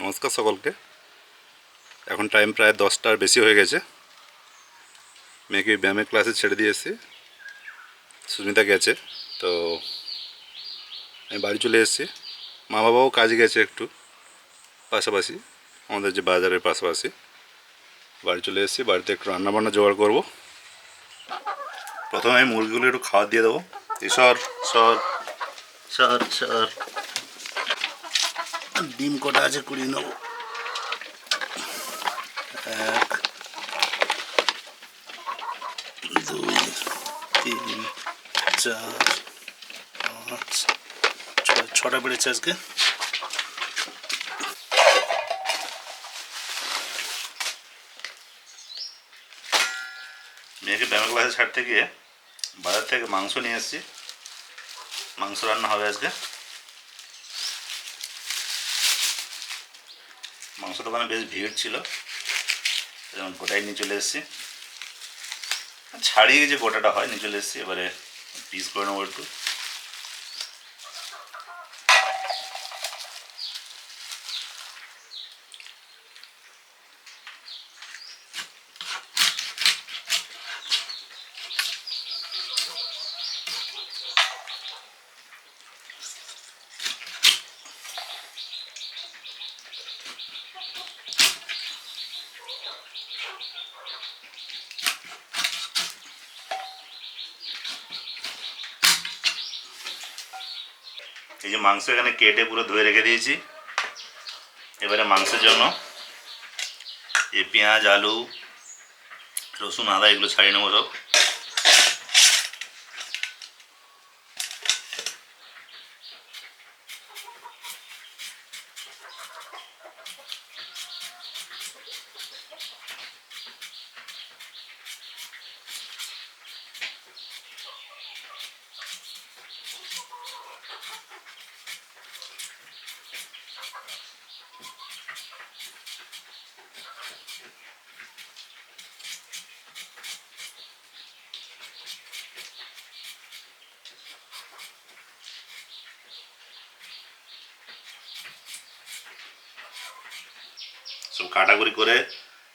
নমস্কার সকলকে। এখন টাইম প্রায় দশটার বেশি হয়ে গেছে। মেয়েকে ব্যায়ামের ক্লাসে ছেড়ে দিয়ে এসেছি। সুস্মিতা গেছে, তো আমি বাড়ি চলে এসেছি। মা বাবাও কাজে গেছে একটু পাশাপাশি, আমাদের যে বাজারের পাশাপাশি। বাড়ি চলে এসেছি, বাড়িতে একটু রান্নাবান্না জোগাড় করব। প্রথমে আমি মুরগিগুলো একটু খাবার দিয়ে দেবো। সর সর সর সর। ডিম কটা আছে কুড়িয়ে নেব। এক, দুই, তিন, চার, পাঁচ ছটা বেড়েছে আজকে। মেয়েকে ব্যায়াম ক্লাসে ছাড়তে গিয়ে বাজার থেকে মাংস নিয়ে এসেছি। মাংস রান্না হবে আজকে। মাংস দোকানে বেশ ভিড় ছিল। যেমন গোটাই নিয়ে চলে এসেছি। ছাড়িয়ে যে গোটাটা হয়, নিয়ে চলে এসেছি। এবারে পিস করে নেব একটু। যে মাংস এখানে কেটে পুরো ধুয়ে রেখে দিয়েছি। এবারে মাংসের জন্য এই পেঁয়াজ, আলু, রসুন, আদা এগুলো ছাড়িয়ে নেব সব সব কাটাকুরি করে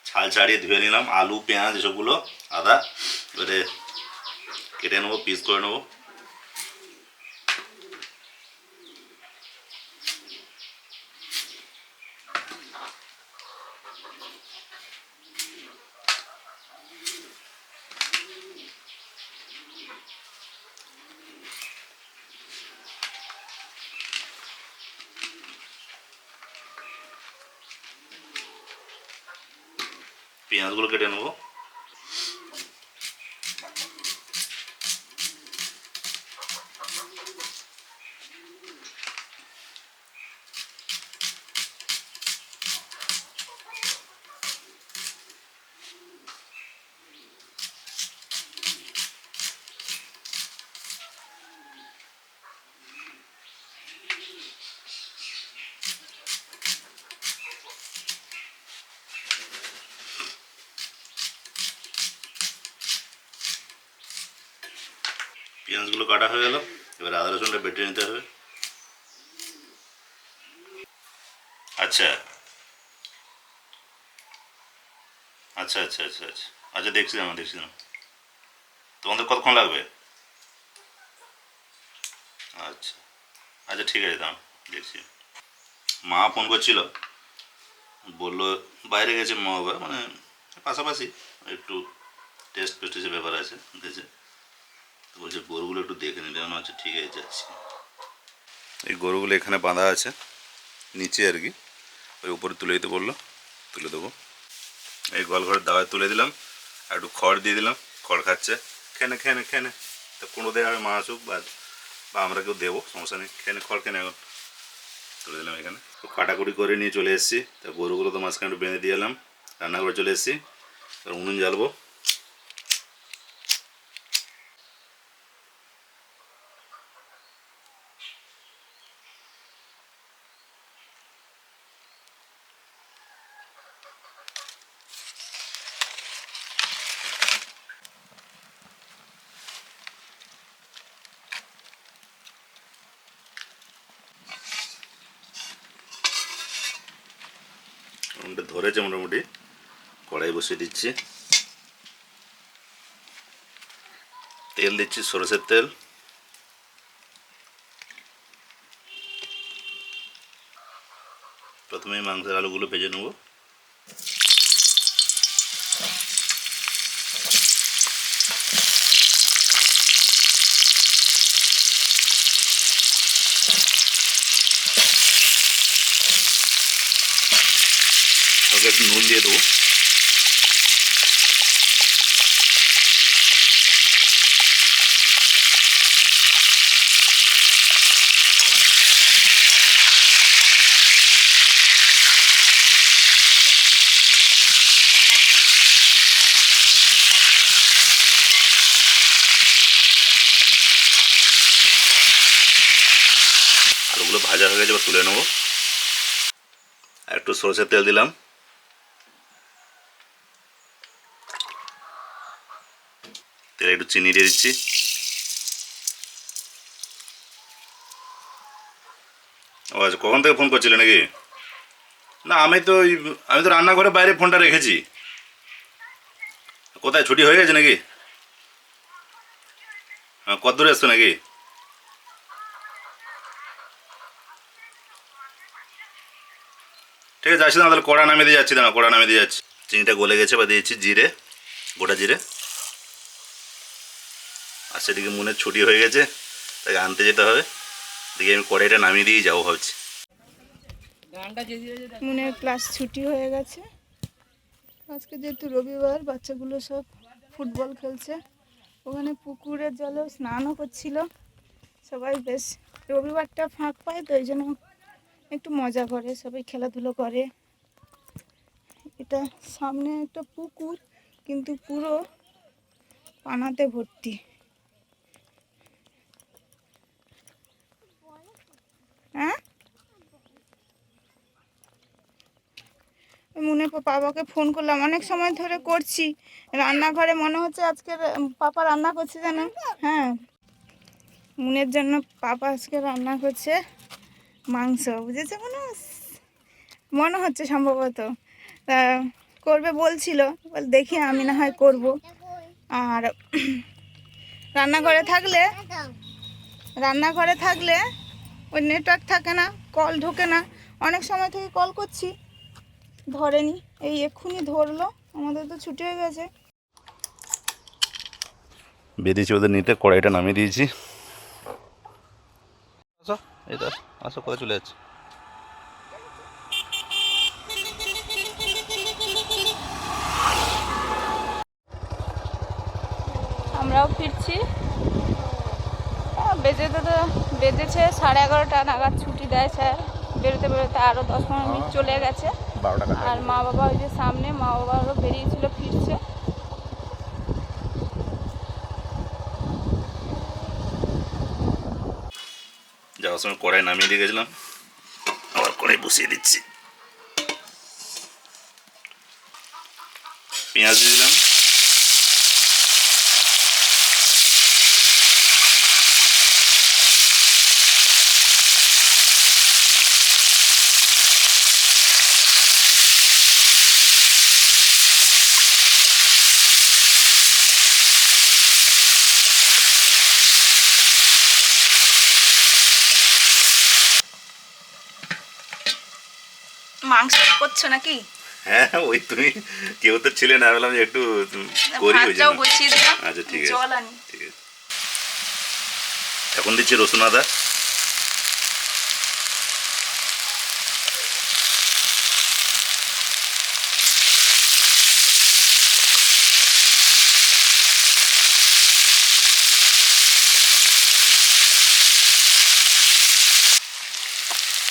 ছাল ছাড়িয়ে ধুয়ে নিলাম, আলু, পেঁয়াজ, এসবগুলো আদা এবারে কেটে নেব পিস করে নেব। পেঁয়াজগুলো কেটে নেব পেঁয়াজগুলো কাটা হয়ে গেল। এবার আদা রসুনটা বেটে নিতে হবে। আচ্ছা। আচ্ছা আচ্ছা আচ্ছা আচ্ছা। আচ্ছা দেখছিলাম দেখছিলাম। তোমাদের কতক্ষণ লাগবে? আচ্ছা। আচ্ছা ঠিক আছে দাম দেখছি। মা ফোন করছিল। বলল, বাইরে গেছে মা বাবা মানে পাশাপাশি। একটু টেস্ট পেস্টের ব্যাপার আছে তো বলছে, গরুগুলো একটু দেখে নিলে মনে হচ্ছে ঠিক আছে, যাচ্ছি। এই গরুগুলো এখানে বাঁধা আছে, নিচে আর কি। ওই উপরে তুলে দিতে বলল, তুলে দেবো। এই গোয়াল ঘরের দাওয়ায় তুলে দিলাম, আর একটু খড় দিয়ে দিলাম, খড় খাচ্ছে। খেনে খেনে খেনে তো কোনো দেয় হবে, মা আসুক বা আমরা কেউ দেবো, সমস্যা নেই। খেনে খড় খেনে এখন। তুলে দিলাম এখানে। তো কাটাকুটি করে নিয়ে চলে এসেছি। তা গরুগুলো তো মাঝখানে একটু বেঁধে দিয়ে এলাম। রান্না করে চলে এসেছি। এবার উনুন জ্বালবো। মোটামুটি ধরেছে মোটামুটি। কড়াই বসিয়ে দিচ্ছি। তেল দিচ্ছি, সরষের তেল। প্রথমে মাংসের আলুগুলো ভেজে নেব। ওকে একটু নুন দিয়ে দেবো আলুগুলো ভাজা হয়ে গেছে, এবার তুলে নেব। আর একটু সরষের তেল দিলাম। তেলে একটু চিনি দিয়ে দিচ্ছি। ও আচ্ছা কখন থেকে ফোন করছিলে নাকি? না আমি তো আমি তো রান্নাঘরে বাইরে ফোনটা রেখেছি। কোথায় ছুটি হয়ে গেছে নাকি? হ্যাঁ, কত দূরে এসছো নাকি? ঠিক আছে যাচ্ছি না তাহলে কড়া নামিয়ে দিয়ে যাচ্ছি না কড়া নামিয়ে দিয়ে যাচ্ছি। চিনিটা গলে গেছে বা দিয়েছি জিরে গোটা জিরে। আর সেদিকে মনে ছুটি হয়ে গেছে তাকে আনতে যেতে হবে। দেখি আমি কড়াইটা নামিয়ে দিয়ে যাব ভাবছি। মনের ক্লাস ছুটি হয়ে গেছে। আজকে যেহেতু রবিবার বাচ্চাগুলো সব ফুটবল খেলছে। ওখানে পুকুরের জলে স্নানও করছিল। সবাই বেশ রবিবারটা ফাঁক পায় তো এই জন্য একটু মজা করে সবাই খেলাধুলো করে। এটা সামনে একটা পুকুর কিন্তু পুরো পানাতে ভর্তি। বাবাকে ফোন করলাম। অনেক সময় ধরে করছি। রান্নাঘরে মনে হচ্ছে আজকে পাপা রান্না করছে যেন। হ্যাঁ। মুনের জন্য পাপা আজকে রান্না করছে মাংস, বুঝেছে মনে মনে হচ্ছে সম্ভবত। তা, করবে বলছিল, বল দেখি আমি না হয় করব। আর রান্নাঘরে থাকলে রান্নাঘরে থাকলে ওই নেটওয়ার্ক থাকে না কল ঢোকে না। অনেক সময় থেকে কল করছি। ধরেনি। এই এক্ষুনি ধরলো আমাদের তো ছুটি হয়ে গেছে। বেরিয়েছি ওদের নিতে কড়াইটা নামিয়ে দিয়েছি। আসো এই তো আসো কোথায় চলে যাচ্ছে? আমরাও ফিরছি। বেজে তো তো- বেজেছে সাড়ে এগারোটা নাগাদ ছুটি দেয় স্যার। বেরোতে বেরোতে আরও দশ পনেরো মিনিট চলে গেছে। বারো টাকা আর মা বাবা ওই যে সামনে মা বাবারও বেরিয়েছিল ফিরছে। যাওয়ার সময় কড়াই নামিয়ে দিয়ে গেছিলাম আবার কড়াই বসিয়ে দিচ্ছি। পেঁয়াজ দিয়ে দিলাম। মাংস করছ নাকি? হ্যাঁ ওই তুমি কেউ তো ছিলে না বললাম যে একটু করি ওই ভাতটাও জন্য বসিয়ে দিলাম আচ্ছা ঠিক আছে। জল আনি। ঠিক আছে। এখন দিচ্ছি রসুন আদা।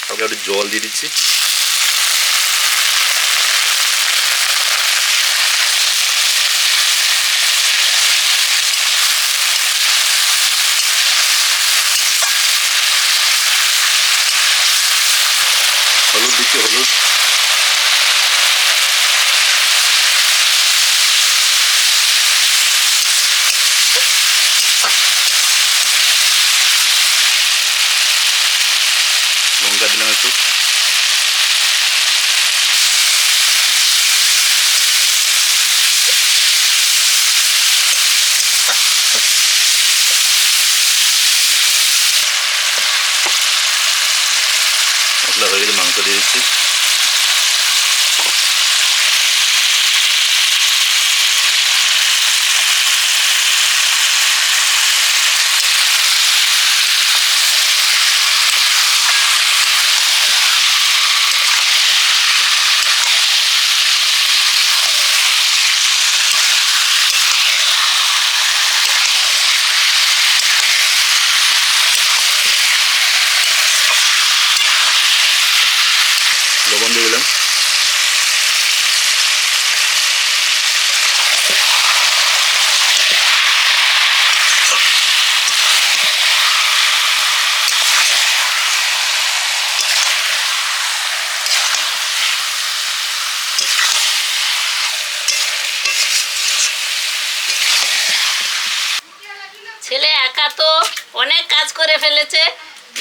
হালকা একটু জল দিয়ে দিচ্ছি। দেখি মশলা হয়ে গেলে মাংস দিয়ে দিচ্ছি। ফেলেছে।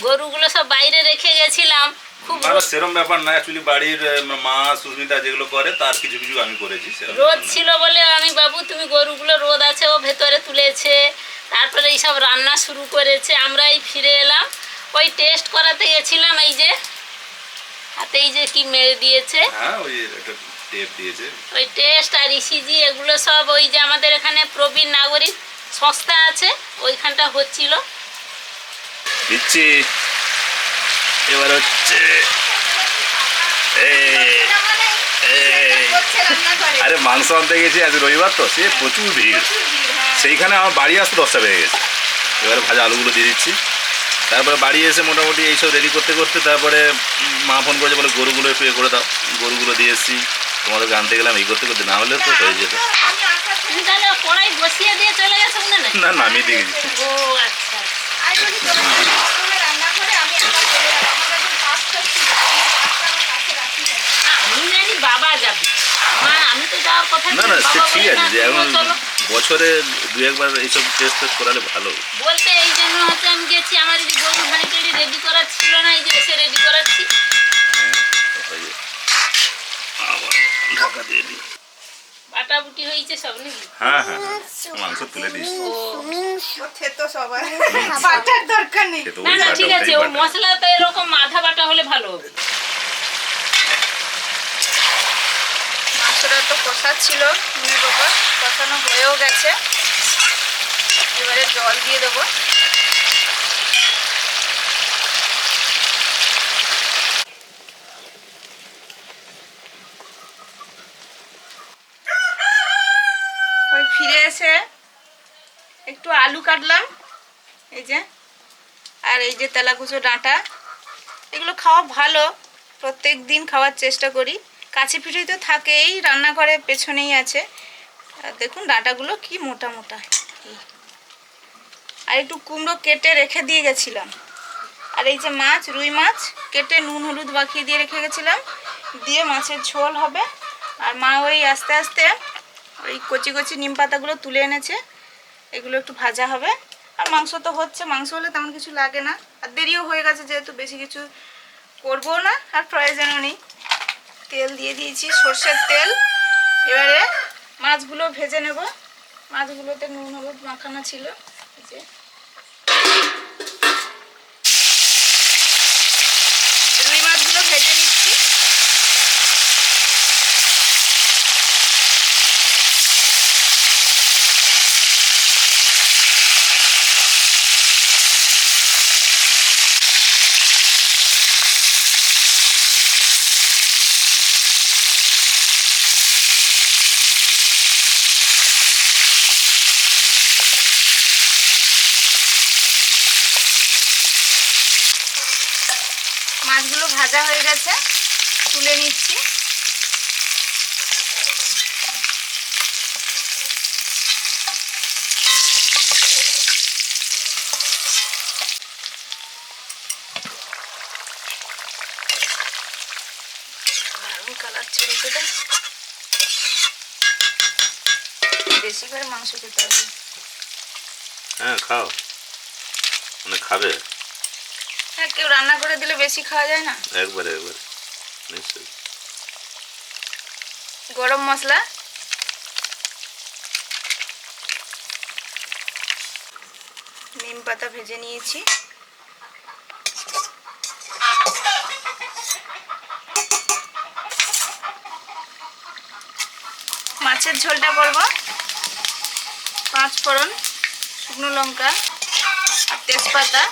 গরুগুলো সব বাইরে রেখে গেছিলাম। খুব সেরকম ব্যাপার না অ্যাকচুয়ালি বাড়ির মা সুস্মিতা যেগুলো করে তার কিছু কিছু আমি করেছি রোদ ছিল বলে আমি বাবু তুমি গরুগুলো রোদ আছে ও ভেতরে তুলেছে। তারপরে এইসব রান্না শুরু করেছে। আমরা এই ফিরে এলাম। ওই টেস্ট করাতে গেছিলাম এই যে হাতে এই যে কি মেরে দিয়েছে। হ্যাঁ ওই একটা টেপ দিয়েছে। ওই টেস্ট আর ইসিজি এগুলো সব ওই যে আমাদের এখানে প্রবীণ নাগরিক সংস্থা আছে ওইখানটা হচ্ছিল। দিচ্ছি এবার হচ্ছে। আরে মাংস আনতে গেছি আজ রবিবার তো সে প্রচুর ভিড় সেইখানে আমার বাড়ি আসতে দশটা বেজে গেছে এবারে ভাজা আলুগুলো দিয়ে দিচ্ছি তারপরে বাড়ি এসে মোটামুটি এইসব রেডি করতে করতে তারপরে মা ফোন করেছে বলে গরুগুলো একটু এ করে দাও গরুগুলো দিয়ে এসেছি তোমাদেরকে আনতে গেলাম এই করতে করতে না হলে তো হয়ে যেত না নামিয়ে দিয়ে গেছি ও আচ্ছা রান্নাঘরে আমি একা চলে যাব আমার কাছে পাঁচটা ছিল আমি পাঁচটা আমার কাছে রাখি না। জানি বাবা যাবে। আমার আমি তো যাওয়ার কথা না না সে ঠিক আছে যে এখন বছরে দু একবার এইসব টেস্ট টেস্ট করালে ভালো। বলতে এই জন্য হচ্ছে আমি গেছি আমার এই যে গরু ভানি টেডি রেডি করা ছিল না এই যে এসে রেডি করাচ্ছি। হ্যাঁ, ঢাকা দিয়ে দিই। বাটা বুটি হয়েছে সব নাকি? হ্যাঁ হ্যাঁ হ্যাঁ। মাংস তুলে দিস। ও। ও খেতো সবাই। বাটার দরকার নেই। না না ঠিক আছে ও মশলা তো এরকম আধা বাটা হলে ভালো হবে। মাংসটা তো কষা ছিল। কষানো হয়েও গেছে। এবারে জল দিয়ে দেবো ওই ফিরে এসে একটু আলু কাটলাম। এই যে। আর এই যে তেলাকুচো ডাঁটা, এগুলো খাওয়া ভালো। প্রত্যেক দিন খাওয়ার চেষ্টা করি। কাছে পিঠেই তো থাকেই রান্নাঘরের পেছনেই আছে। দেখুন ডাঁটাগুলো কি মোটা মোটা। আর একটু কুমড়ো কেটে রেখে দিয়ে গেছিলাম। আর এই যে মাছ, রুই মাছ, কেটে নুন, হলুদ মাখিয়ে দিয়ে রেখে গেছিলাম। দিয়ে মাছের ঝোল হবে। আর মা ওই আস্তে আস্তে ওই কচি কচি নিম পাতাগুলো তুলে এনেছে। এগুলো একটু ভাজা হবে। আর মাংস তো হচ্ছে, মাংস হলে তেমন কিছু লাগে না। আর দেরিও হয়ে গেছে যেহেতু বেশি কিছু করব না, আর প্রয়োজনও নেই। তেল দিয়ে দিয়েছি সর্ষের তেল। এবারে মাছগুলো ভেজে নেব। মাছগুলোতে নুন, হলুদ মাখানো ছিল। যে রুই মাছগুলো ভেজে নিচ্ছি মাছগুলো ভাজা হয়ে গেছে। তুলে নিচ্ছি। কালার ছেড়েছে তো বেশি করে মাংস খেতে হবে। হ্যাঁ খাও। মানে খাবে। বেশি খাওয়া যায় না? একবারে একবার। নিশ্চয়ই। গরম মশলা? নিম পাতা ভেজে নিয়েছি। মাছের ঝোলটা করব পাঁচ ফোড়ন শুকনো লঙ্কা আর তেজপাতা।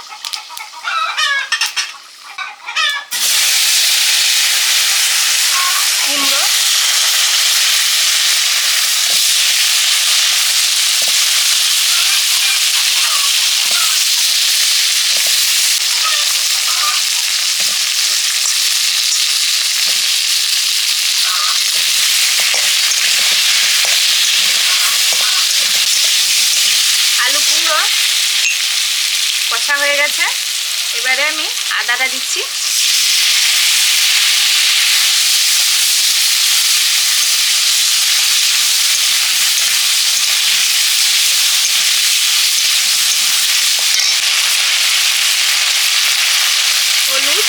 কষা হয়ে গেছে। এবারে আমি আদাটা দিচ্ছি। হলুদ।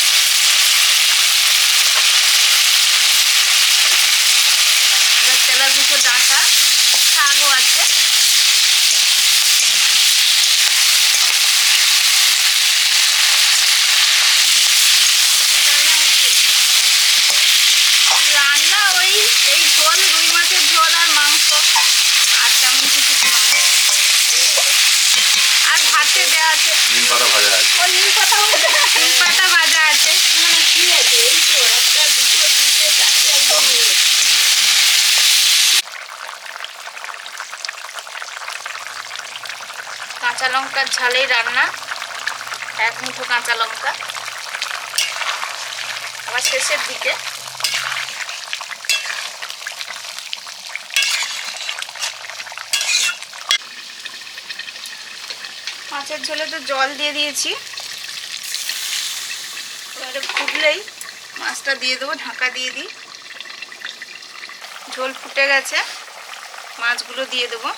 এবার তেলার দুটো ডাঁটা শাকও আছে রান্না ওই এই ঝোল রুই মাছের ঝোল আর মাংস আর তেমন কিছু নয় আর ভাতে দেওয়া আছে। নিম পাতা ভাজা আছে। ও নিম পাতা ভাজা নিম পাতা ভাজা আছে। মানে কি আছে? এই তো একটা দুটো তিনটে চারটে একদম কাঁচা লঙ্কার ঝালেই রান্না। এক মুঠো কাঁচা লঙ্কা। আবার শেষের দিকে মাছের ঝোলে তো জল দিয়ে দিয়েছি। এবারে ফুটলেই মাছটা দিয়ে দেবো, ঢাকা দিয়ে দিই। ঝোল ফুটে গেছে, মাছগুলো দিয়ে দেবো।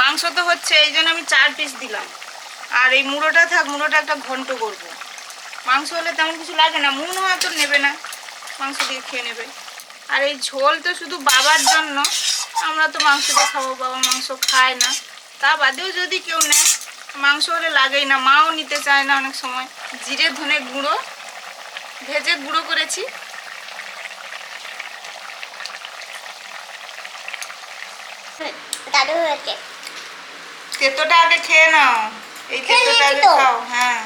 মাংস তো হচ্ছে, এই জন্য আমি চার পিস দিলাম। আর এই মুড়োটা থাক, মুড়োটা একটা ঘন্ট করব। মাংস হলে তেমন কিছু লাগে না মন হয়তো নেবে না, মাংস দিয়ে খেয়ে নেবে। আর এই ঝোল তো শুধু বাবার জন্য, আমরা তো মাংস দিয়ে খাব, বাবা মাংস খায় না। তা বাদেও যদি কেউ নেয় মাংস হলে লাগেই না মাও নিতে চায় না অনেক সময়। জিরে ধনে গুঁড়ো ভেজে গুঁড়ো করেছি। তেতোটা আগে খেয়ে নাও। এই তেতোটা আগে খাও হ্যাঁ।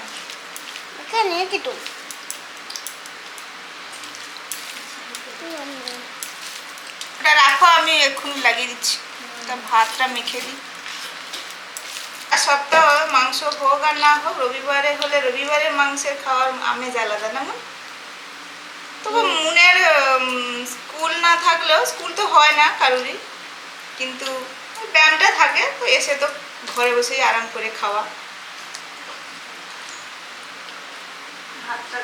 ওটা রাখো আমি এক্ষুনি লাগিয়ে দিচ্ছি। ভাতটা মেখে দিই। সপ্তাহ মাংস হোক আর না হোক রবিবারে হলে রবিবারে মাংসের খাওয়ার আমেজ আলাদা না? তবু মনের স্কুল না থাকলেও স্কুল তো হয় না কারোরই কিন্তু ব্যায়ামটা থাকে তো এসে তো ঘরে বসেই আরাম করে খাওয়া। ভাতটা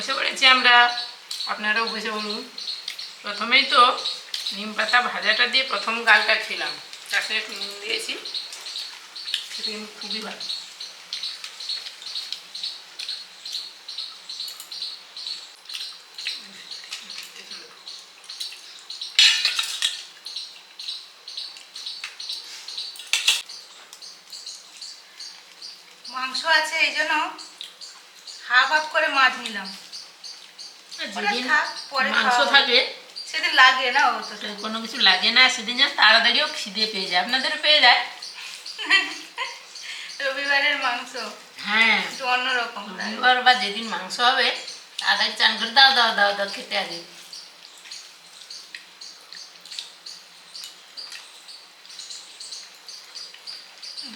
বসে পড়েছি আমরা। আপনারাও বসে বলুন। প্রথমেই তো নিম পাতা ভাজাটা দিয়ে প্রথম গালটা খেলাম। তার সঙ্গে একটু নুন দিয়েছি। সেটা কিন্তু খুবই ভালো। মাংস আছে, এই জন্য হাফ হাফ করে মাছ নিলাম। যেদিন মাংস খাওয়া সেদিন লাগে না অতটা কোনো কিছু লাগে না সেদিন যেন তাড়াতাড়িও খিদে পেয়ে যায়। আপনাদেরও পেয়ে যায়। রবিবারের মাংস। হ্যাঁ। একটু অন্যরকম রবিবার বা যেদিন মাংস হবে তাড়াতাড়ি চান করে দাও দাও দাও দাও খেতে আগে।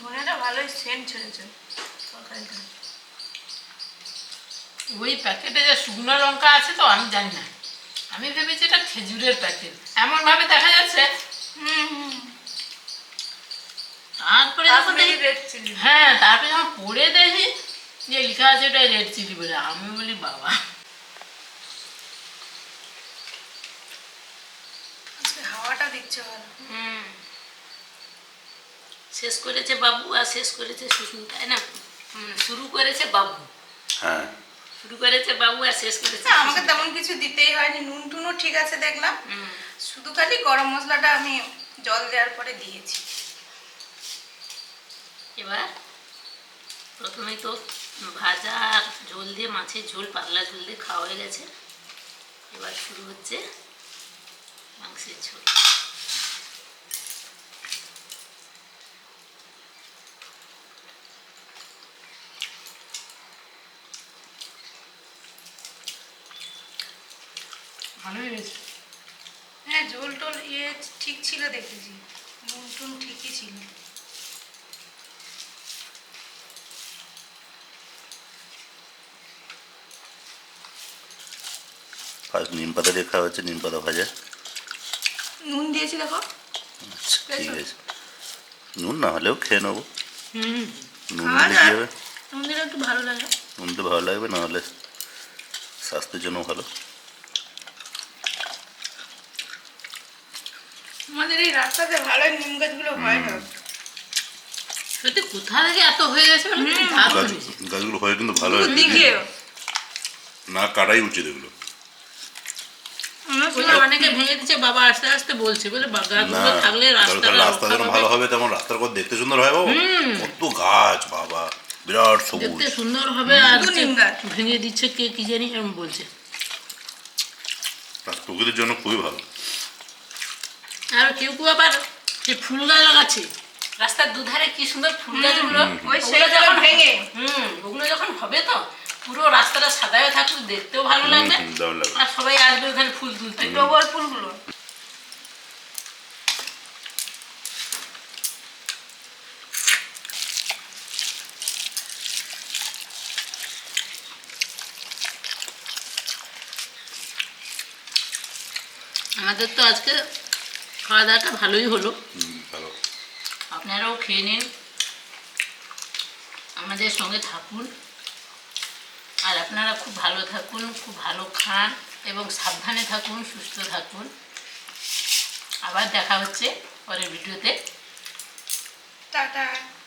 ধনেটা ভালোই সেন্ট ছেড়েছে তরকারিটা। ওই প্যাকেটে যে শুকনো লঙ্কা আছে তো আমি জানি না। আমি ভেবেছি এটা খেজুরের প্যাকেট। এমনভাবে দেখা যাচ্ছে। হুম হুম তারপরে যখন কাশ্মীরি দেখি চিলি হ্যাঁ তারপরে যখন পড়ে দেখি যে লেখা আছে ওটা রেড চিলি বলে আমি বলি বাবা। হাওয়াটা দিচ্ছে হুম। শেষ করেছে বাবু আর শেষ করেছে শুশু তাই না? হুম, শুরু করেছে বাবু। হ্যাঁ। শুরু করেছে বাবু আর শেষ করেছে আমাকে তেমন কিছু দিতেই হয়নি। নুন টুনও ঠিক আছে দেখলাম। শুধু খালি গরম মশলাটা আমি জল দেওয়ার পরে দিয়েছি। এবার প্রথমে তো ভাজা আর ঝোল দিয়ে মাছের ঝোল পাতলা ঝোল দিয়ে খাওয়া হয়ে গেছে। এবার শুরু হচ্ছে মাংসের ঝোল। ভালোই হয়েছে। হ্যাঁ ঝোল টোল ইয়ে ঠিক ছিল দেখেছি। নুন টুন ঠিকই ছিল। ফার্স্ট নিম পাতা দিয়ে খাওয়া হচ্ছে নিম পাতা ভাজা। নুন দিয়েছি দেখো। আচ্ছা ঠিক আছে। নুন না হলেও খেয়ে নেব। হুম নুন দিলে কী। হবে? নুন দিলে একটু ভালো লাগে। নুন তো ভালো লাগবে না হলে স্বাস্থ্যের জন্য ভালো। আমাদের এই রাস্তাতে ভালোই নিম গাছগুলো হয় না। সত্যি কোথা থেকে এত হয়ে গেছে। গাছগুলো হয়ে কিন্তু ভালো না কাটাই উচিত এগুলো। অনেকে ভেঙে দিচ্ছে বাবা আস্তে আস্তে বলছে। বলে গাছগুলো থাকলে তাহলে রাস্তা যেমন ভালো হবে তেমন রাস্তার পর দেখতে সুন্দর হয় বাবু। কত গাছ বাবা বিরাট সবুজ। দেখতে সুন্দর হবে আর। ভেঙে দিচ্ছে কে কি জানি এরকম বলছে। প্রকৃতির জন্য খুবই ভালো। আর কেউ কেউ আবার যে ফুল গাছ লাগাচ্ছে রাস্তার দুধারে কি সুন্দর ফুল গাছগুলো? ওই যখন ভেঙে। হুম ওগুলো যখন হবে তো পুরো রাস্তাটা সাদা হয়ে থাকলে দেখতেও ভালো লাগবে। আর সবাই আসবে ওখানে ফুল তুলতে। টগর ফুলগুলো। আমাদের তো আজকে খাওয়া দাওয়াটা ভালোই হলো। ভালো। আপনারাও খেয়ে নিন। আমাদের সঙ্গে থাকুন। আর আপনারা খুব ভালো থাকুন খুব ভালো খান এবং সাবধানে থাকুন সুস্থ থাকুন। আবার দেখা হচ্ছে পরের ভিডিওতে। টাটা।